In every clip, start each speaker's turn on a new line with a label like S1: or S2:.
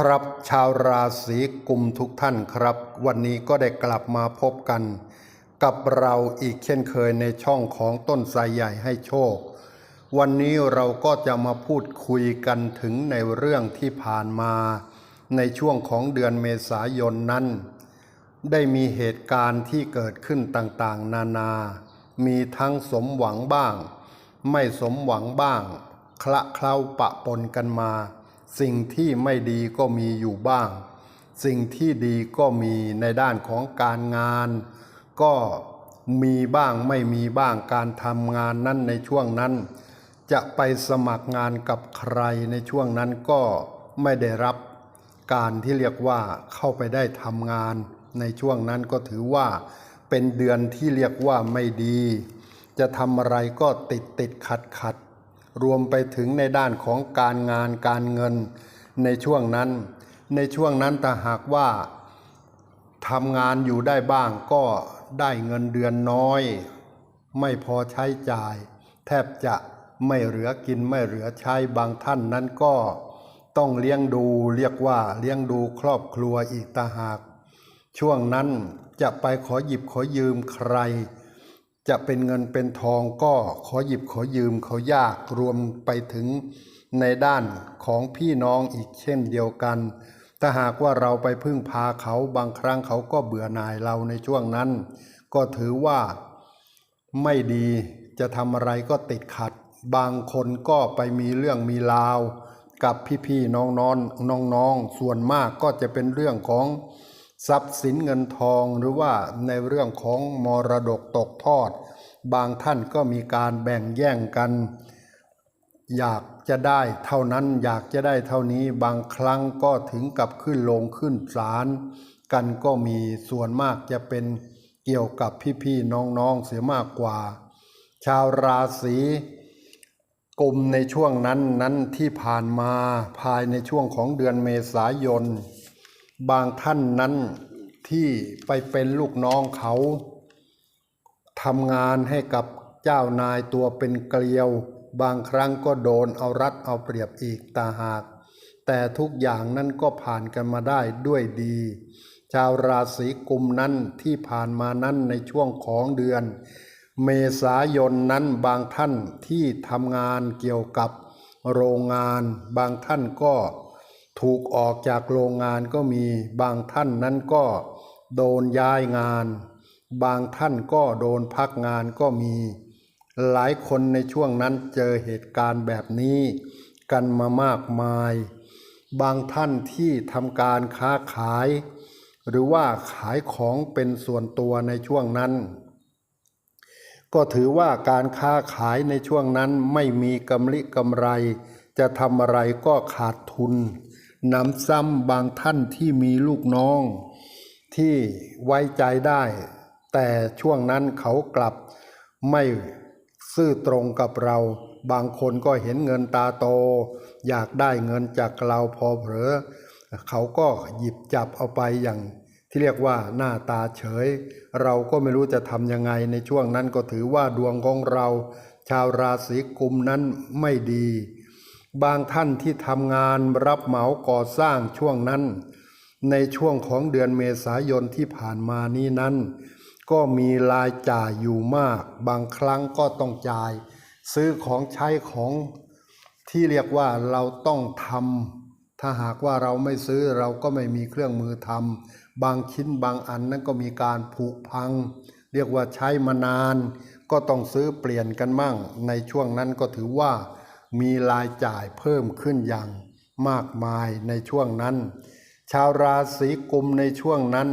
S1: ครับชาวราศีกุมทุกท่านครับ วันนี้ก็ได้กลับมาพบกัน กับเราอีกเช่นเคยในช่องของต้นไทรใหญ่ให้โชค วันนี้เราก็จะมาพูดคุยกันถึงในเรื่องที่ผ่านมา ในช่วงของเดือนเมษายนนั้น ได้มีเหตุการณ์ที่เกิดขึ้นต่างๆ นานา มีทั้งสมหวังบ้าง ไม่สมหวังบ้าง คละเคล้าปะปนกันมา สิ่งที่ไม่ดีก็มีอยู่บ้าง สิ่งที่ดีก็มีในด้านของการงาน ก็มีบ้างไม่มีบ้างการทำงานนั้นในช่วงนั้น จะไปสมัครงานกับใครในช่วงนั้นก็ไม่ได้รับการที่เรียกว่าเข้าไปได้ทำงานในช่วงนั้นก็ถือว่าเป็นเดือนที่เรียกว่าไม่ดี จะทำอะไรก็ติดติดขัดขัด รวมไปถึงในด้านของการงานการเงินในช่วงนั้น ในช่วงนั้นถ้าหากว่าทำงานอยู่ได้บ้างก็ได้เงินเดือนน้อย ไม่พอใช้จ่าย แทบจะไม่เหลือกินไม่เหลือใช้บางท่านนั้นก็ต้องเลี้ยงดูเรียกว่าเลี้ยงดูครอบครัวอีกตาหาก ช่วงนั้นจะไปขอหยิบขอยืมใคร จะเป็นเงินเป็นทองก็ขอหยิบขอยืมเขายากรวมไปถึงในด้านของพี่น้องอีกเช่นเดียวกัน ถ้าหากว่าเราไปพึ่งพาเขาบางครั้งเขาก็เบื่อหน่ายเราในช่วงนั้น ก็ถือว่าไม่ดีจะทำอะไรก็ติดขัด บางคนก็ไปมีเรื่องมีราว กับพี่ๆน้องๆน้องๆส่วนมากก็จะเป็นเรื่องของ ทรัพย์สินเงินทองหรือว่าในเรื่องของมรดกตกทอด บางท่านก็มีการแบ่งแย่งกัน อยากจะได้เท่านั้นอยากจะได้เท่านี้บางครั้งก็ถึงกับขึ้นลงขึ้นศาลกันก็มีส่วนมากจะเป็นเกี่ยวกับพี่ๆน้องๆเสียมากกว่า ชาวราศีกุมในช่วงนั้นนั้นที่ผ่านมาภายในช่วงของเดือนเมษายน บางท่านนั้นที่ไปเป็นลูกน้องเขาทำงานให้กับเจ้านายตัวเป็นเกลียว บางครั้งก็โดนเอารัดเอาเปรียบอีกตาหาก แต่ทุกอย่างนั้นก็ผ่านกันมาได้ด้วยดี ชาวราศีกุมนั้นที่ผ่านมานั้นในช่วงของเดือน เมษายนนั้นบางท่านที่ทำงานเกี่ยวกับโรงงาน บางท่านก็ ถูกออกจากโรงงานก็มี บางท่านนั้นก็โดนย้ายงาน บางท่านก็โดนพักงานก็มี หลายคนในช่วงนั้นเจอเหตุการณ์แบบนี้ กันมามากมาย บางท่านที่ทำการค้าขาย หรือว่าขายของเป็นส่วนตัวในช่วงนั้น ก็ถือว่าการค้าขายในช่วงนั้นไม่มีกำลิกำไรจะทำอะไรก็ขาดทุน นำซ้ำบางท่านที่มีลูกน้อง ที่ไว้ใจได้ แต่ช่วงนั้นเขากลับไม่ซื่อตรงกับเรา บางคนก็เห็นเงินตาโต อยากได้เงินจากเราพอเผลอเขาก็หยิบจับเอาไปอย่างที่เรียกว่าหน้าตาเฉย เราก็ไม่รู้จะทำยังไงในช่วงนั้นก็ถือว่าดวงของเรา ชาวราศีกุมนั้นไม่ดี บางท่านที่ทำงานรับเหมาก่อสร้างช่วงนั้น ในช่วงของเดือนเมษายนที่ผ่านมานี้นั้น ก็มีรายจ่ายอยู่มาก บางครั้งก็ต้องจ่าย ซื้อของใช้ของที่เรียกว่าเราต้องทำถ้าหากว่าเราไม่ซื้อเราก็ไม่มีเครื่องมือทำบางชิ้นบางอันนั้นก็มีการผุพัง เรียกว่าใช้มานาน ก็ต้องซื้อเปลี่ยนกันมั่ง ในช่วงนั้นก็ถือว่า มีรายจ่ายเพิ่มขึ้นอย่างมากมายในช่วงนั้น ชาวราศีกุมในช่วงนั้น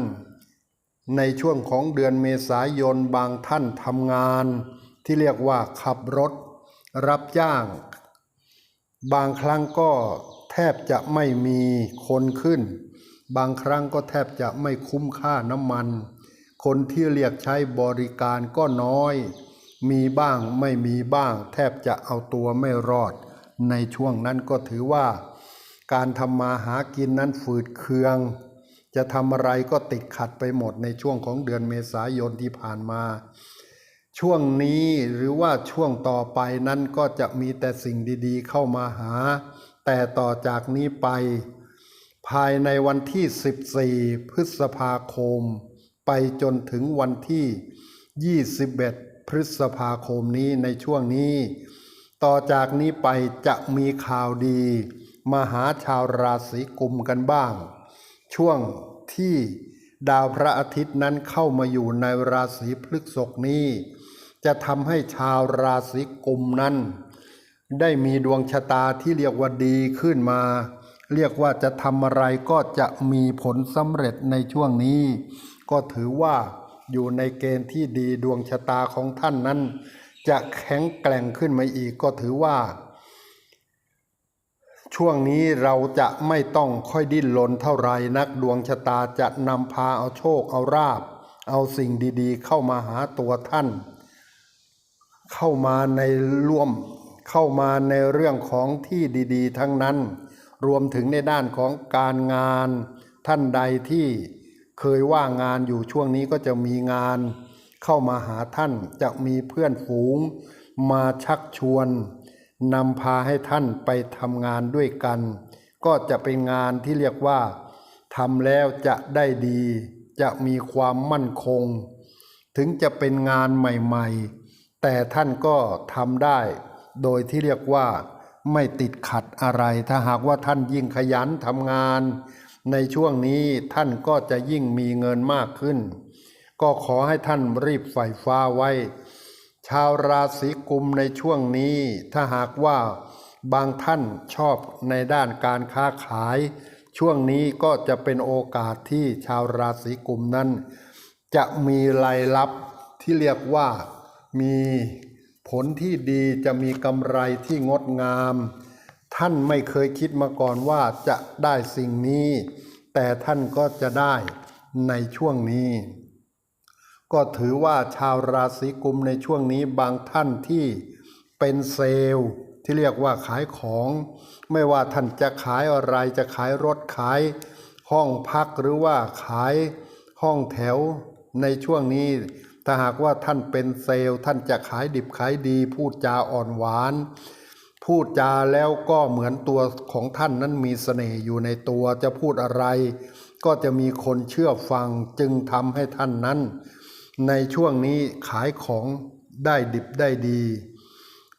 S1: ในช่วงของเดือนเมษายนบางท่านทำงาน ที่เรียกว่าขับรถ รับจ้าง บางครั้งก็แทบจะไม่มีคนขึ้น บางครั้งก็แทบจะไม่คุ้มค่าน้ำมัน คนที่เรียกใช้บริการก็น้อย มีบ้างไม่มีบ้าง แทบจะเอาตัวไม่รอด ในช่วงนั้นก็ถือว่า การทำมาหากินนั้นฝืดเคือง จะทำอะไรก็ติดขัดไปหมดในช่วงของเดือนเมษายนที่ผ่านมา ช่วงนี้หรือว่าช่วงต่อไปนั้นก็จะมีแต่สิ่งดีๆ เข้ามาหา แต่ต่อจากนี้ไป ภายในวันที่ 14 พฤษภาคม ไปจนถึงวันที่ 21 พฤษภาคมนี้ในช่วงนี้ ต่อจากนี้ไปจะมีข่าวดี มาหาชาวราศีกุมกันบ้าง ช่วงที่ดาวพระอาทิตย์นั้นเข้ามาอยู่ในราศีพฤษภนี้ จะทำให้ชาวราศีกุมนั้น ได้มีดวงชะตาที่เรียกว่าดีขึ้นมา เรียกว่าจะทำอะไรก็จะมีผลสำเร็จในช่วงนี้ ก็ถือว่า อยู่ในเกณฑ์ที่ดีดวงชะตาของท่านนั้น จะแข็งแกร่งขึ้นมาอีกก็ถือว่า ช่วงนี้เราจะไม่ต้องค่อยดิ้นรนเท่าไรนักดวงชะตาจะนำพาเอาโชคเอาราบ เอาสิ่งดีๆ เข้ามาหาตัวท่าน เข้ามาในร่วมเข้ามาในเรื่องของที่ดี ๆ ทั้งนั้น รวมถึงในด้านของการงานท่านใดที่ เคยว่างงานอยู่ช่วงนี้ก็จะมีงานเข้ามาหาท่านจะมีเพื่อนฝูง มาชักชวนนำพาให้ท่านไปทำงานด้วยกัน ก็จะเป็นงานที่เรียกว่าทำแล้วจะได้ดี จะมีความมั่นคง ถึงจะเป็นงานใหม่ๆ แต่ท่านก็ทำได้ โดยที่เรียกว่าไม่ติดขัดอะไร ถ้าหากว่าท่านยิ่งขยันทำงาน ในช่วงนี้ท่านก็จะยิ่งมีเงินมากขึ้น ก็ขอให้ท่านรีบใฝ่ฟ้าไว้ ชาวราศีกุมในช่วงนี้ ถ้าหากว่าบางท่านชอบในด้านการค้าขาย ช่วงนี้ก็จะเป็นโอกาสที่ชาวราศีกุมนั้น จะมีรายรับที่เรียกว่ามีผลที่ดีจะมีกำไรที่งดงาม ท่านไม่เคยคิดมาก่อนว่าจะได้สิ่งนี้ แต่ท่านก็จะได้ในช่วงนี้ ก็ถือว่าชาวราศีกุมในช่วงนี้บางท่านที่เป็นเซลล์ที่เรียกว่าขายของ ไม่ว่าท่านจะขายอะไรจะขายรถขาย ห้องพักหรือว่าขายห้องแถวในช่วงนี้ถ้าหากว่าท่านเป็นเซลล์ท่านจะขายดิบขายดีพูดจาอ่อนหวาน พูดจาแล้วก็เหมือนตัวของท่านนั้นมีเสน่ห์อยู่ในตัวจะพูดอะไร ก็จะมีคนเชื่อฟังจึงทำให้ท่านนั้น ในช่วงนี้ขายของได้ดิบได้ดี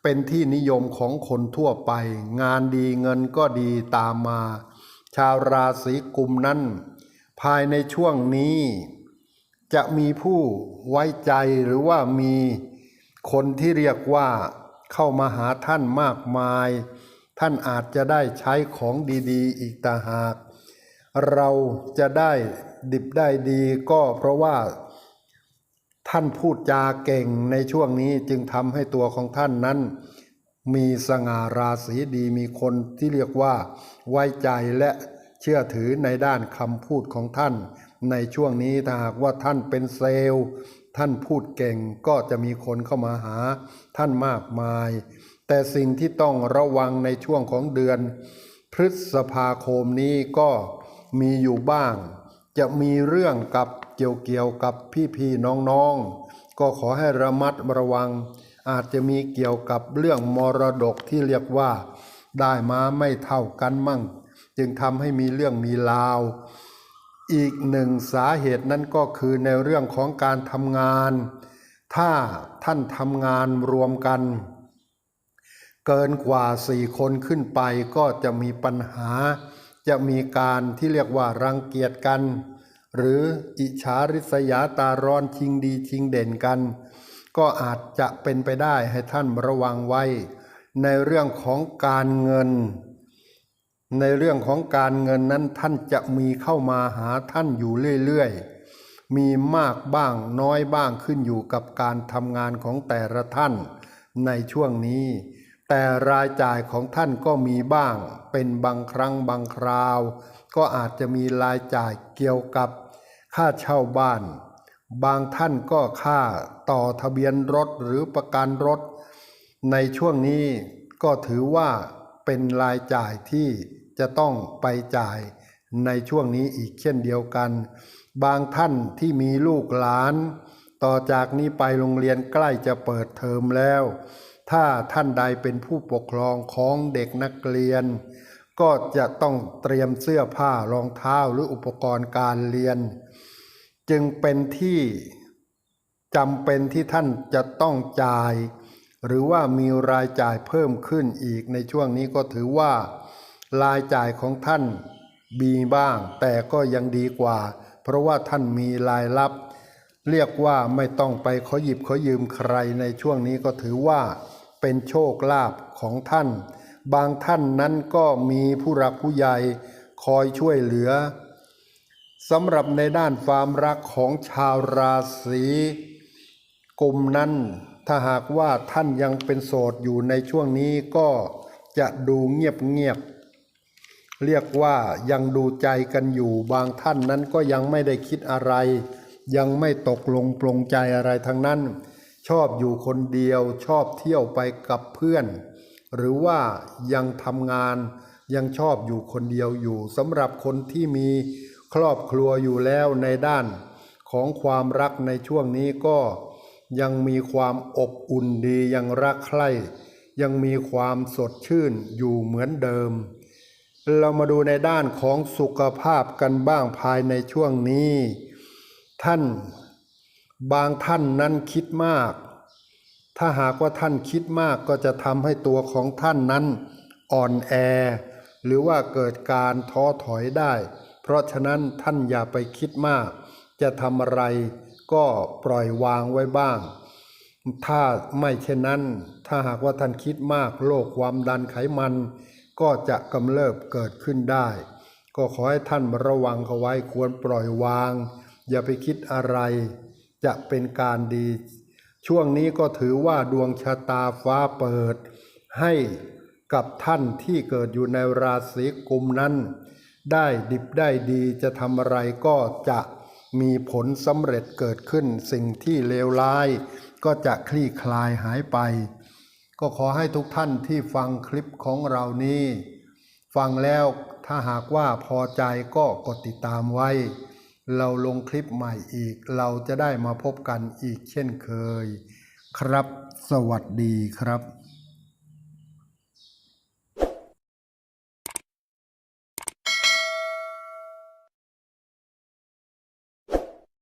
S1: เป็นที่นิยมของคนทั่วไป งานดีเงินก็ดีตามมา ชาวราศีกุมนั้น ภายในช่วงนี้ จะมีผู้ไว้ใจหรือว่ามีคนที่เรียกว่า เข้ามาหาท่านมากมาย ท่านอาจจะได้ใช้ของดีๆ อีกต่างหาก เราจะได้ดิบได้ดีก็เพราะว่า ท่านพูดจาเก่งในช่วงนี้จึงทำให้ตัวของท่านนั้น มีสง่าราศีดีมีคนที่เรียกว่าไว้ใจและเชื่อถือในด้านคำพูดของท่าน ในช่วงนี้ถ้าหากว่าท่านเป็นเซลล์ ท่านพูดเก่งก็จะมีคนเข้ามาหาท่านมากมาย แต่สิ่งที่ต้องระวังในช่วงของเดือน พฤษภาคมนี้ก็มีอยู่บ้าง จะมีเรื่องกับเกี่ยวเกี่ยวกับพี่ๆน้องๆ ก็ขอให้ระมัดระวัง อาจจะมีเกี่ยวกับเรื่องมรดกที่เรียกว่า ได้มาไม่เท่ากันมั่ง จึงทำให้มีเรื่องมีราว อีกหนึ่งสาเหตุนั้นก็คือในเรื่องของการทำงาน ถ้าท่านทำงานรวมกัน เกินกว่าสี่คนขึ้นไปก็จะมีปัญหา จะมีการที่เรียกว่ารังเกียจกัน หรืออิจฉาริษยาตาร้อนชิงดีชิงเด่นกัน ก็อาจจะเป็นไปได้ให้ท่านระวังไว้ ในเรื่องของการเงิน ในเรื่องของการเงินนั้นท่านจะมีเข้ามาหาท่านอยู่เรื่อยๆ มีมากบ้างน้อยบ้างขึ้นอยู่กับการทำงานของแต่ละท่านในช่วงนี้ แต่รายจ่ายของท่านก็มีบ้าง เป็นบางครั้งบางคราว ก็อาจจะมีรายจ่ายเกี่ยวกับ ค่าเช่าบ้าน บางท่านก็ค่าต่อทะเบียนรถหรือประกันรถ ในช่วงนี้ก็ถือว่าเป็นรายจ่ายที่ จะต้องไปจ่ายในช่วงนี้อีกเช่นเดียวกัน บางท่านที่มีลูกหลาน ต่อจากนี้ไปโรงเรียนใกล้จะเปิดเทอมแล้ว ถ้าท่านใดเป็นผู้ปกครองของเด็กนักเรียน ก็จะต้องเตรียมเสื้อผ้ารองเท้าหรืออุปกรณ์การเรียน จึงเป็นที่จำเป็นที่ท่านจะต้องจ่าย หรือว่ามีรายจ่ายเพิ่มขึ้นอีกในช่วงนี้ก็ถือว่า รายจ่ายของท่านมีบ้าง แต่ก็ยังดีกว่า เพราะว่าท่านมีรายรับ เรียกว่าไม่ต้องไปขอหยิบขอยืมใครในช่วงนี้ก็ถือว่า เป็นโชคลาภของท่าน บางท่านนั้นก็มีผู้รักผู้ใหญ่คอยช่วยเหลือสำหรับในด้านความรักของชาวราศีกลุ่มนั้น ถ้าหากว่าท่านยังเป็นโสดอยู่ในช่วงนี้ก็จะดูเงียบๆ เรียกว่ายังดูใจกันอยู่บางท่านนั้นก็ยังไม่ได้คิดอะไร ยังไม่ตกลงปลงใจอะไรทั้งนั้น ชอบอยู่คนเดียวชอบเที่ยวไปกับเพื่อน หรือว่ายังทำงาน ยังชอบอยู่คนเดียวอยู่สำหรับคนที่มีครอบครัวอยู่แล้วในด้านของความรักในช่วงนี้ก็ยังมีความอบอุ่นดียังรักใคร่ยังมีความสดชื่นอยู่เหมือนเดิม เรามาดูในด้านของสุขภาพกันบ้างภายในช่วงนี้ ท่านบางท่านนั้นคิดมาก ถ้าหากว่าท่านคิดมากก็จะทำให้ตัวของท่านนั้นอ่อนแอ หรือว่าเกิดการท้อถอยได้ เพราะฉะนั้นท่านอย่าไปคิดมาก จะทำอะไรก็ปล่อยวางไว้บ้าง ถ้าไม่เช่นนั้น ถ้าหากว่าท่านคิดมากโรคความดันไขมัน ก็จะกำเริบเกิดขึ้นได้ ก็ขอให้ท่านระวังเขาไว้ควรปล่อยวาง อย่าไปคิดอะไร จะเป็นการดี ช่วงนี้ก็ถือว่าดวงชะตาฟ้าเปิด ให้กับท่านที่เกิดอยู่ในราศีกุมนั้น ได้ดิบได้ดีจะทำอะไรก็จะมีผลสำเร็จเกิดขึ้นสิ่งที่เลวร้าย ก็จะคลี่คลายหายไป ก็ขอให้ทุกท่านที่ฟังคลิปของเรานี้ ฟังแล้วถ้าหากว่าพอใจก็กดติดตามไว้ เราลงคลิปใหม่อีก เราจะได้มาพบกันอีกเช่นเคย ครับ สวัสดีครับ